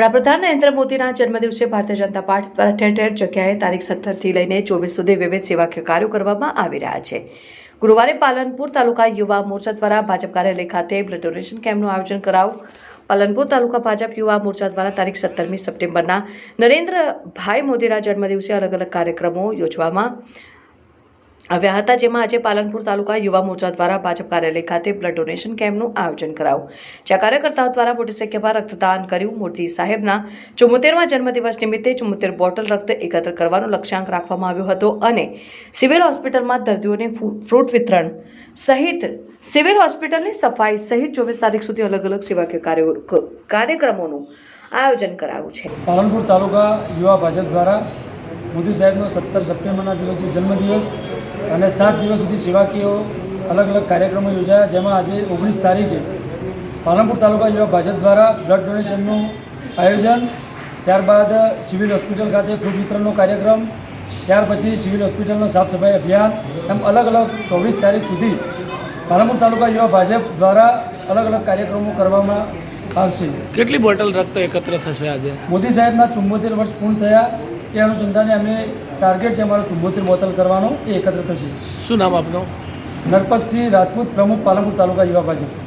વડાપ્રધાન નરેન્દ્ર મોદીના જન્મદિવસે ભારતીય જનતા પાર્ટી દ્વારા ઠેર ઠેર જગ્યાએ તારીખ સત્તરથી લઈને ચોવીસ સુધી વિવિધ સેવાકીય કાર્યો કરવામાં આવી રહ્યા છે. ગુરુવારે પાલનપુર તાલુકા યુવા મોરચા દ્વારા ભાજપ કાર્યાલય ખાતે બ્લડ ડોનેશન કેમ્પનું આયોજન કરાયું. પાલનપુર તાલુકા ભાજપ યુવા મોરચા દ્વારા તારીખ સત્તરમી સપ્ટેમ્બરના નરેન્દ્રભાઈ મોદીના જન્મદિવસે અલગ અલગ કાર્યક્રમો યોજવામાં આવ્યા હતા, જેમાં આજે પાલનપુર તાલુકા યુવા મોરચા દ્વારા ભાજપ કાર્યાલય ખાતે બ્લડ ડોનેશન કેમ્પનું આયોજન કરાયું. જ્યાં કાર્યકર્તાઓ દ્વારા મોટી સંખ્યામાં રક્તદાન કર્યું. મોદી સાહેબના ચુમ્મોતેરમા જન્મદિવસ નિમિત્તે ચુમ્મોતેર બોટલ રક્ત એકત્ર કરવાનો લક્ષ્યાંક રાખવામાં આવ્યો હતો અને સિવિલ હોસ્પિટલમાં દર્દીઓને ફ્રૂટ વિતરણ સહિત સિવિલ હોસ્પિટલની સફાઈ સહિત ચોવીસ તારીખ સુધી અલગ અલગ સેવાકીય કાર્યો કાર્યક્રમોનું આયોજન કરાયું છે. પાલનપુર તાલુકા યુવા ભાજપ દ્વારા મોદી સાહેબનો સત્તર સપ્ટેમ્બરના દિવસે જન્મદિવસ અને સાત દિવસ સુધી સેવાકીય અલગ અલગ કાર્યક્રમો યોજાયા જેમાં આજે ઓગણીસ તારીખે પાલનપુર તાલુકા યુવા ભાજપ દ્વારા બ્લડ ડોનેશનનું આયોજન ત્યારબાદ સિવિલ હોસ્પિટલ ખાતે ફૂડ વિતરણનો કાર્યક્રમ ત્યાર પછી સિવિલ હોસ્પિટલનો સાફ સફાઈ અભિયાન એમ અલગ અલગ ચોવીસ તારીખ સુધી પાલનપુર તાલુકા યુવા ભાજપ દ્વારા અલગ અલગ કાર્યક્રમો કરવામાં આવશે. કેટલી બોટલ રક્ત એકત્ર થશે આજે? મોદી સાહેબના ચુંબોતેર વર્ષ પૂર્ણ થયા એ અનુસંધાને અમે ટાર્ગેટ છે અમારો ચુમ્મોતેર બોતલ કરવાનો એ એકત્ર થશે. શું નામ આપનું? નરપતસિંહ રાજપૂત પ્રમુખ પાલનપુર તાલુકા યુવા ભાજપ.